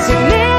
Does it matter?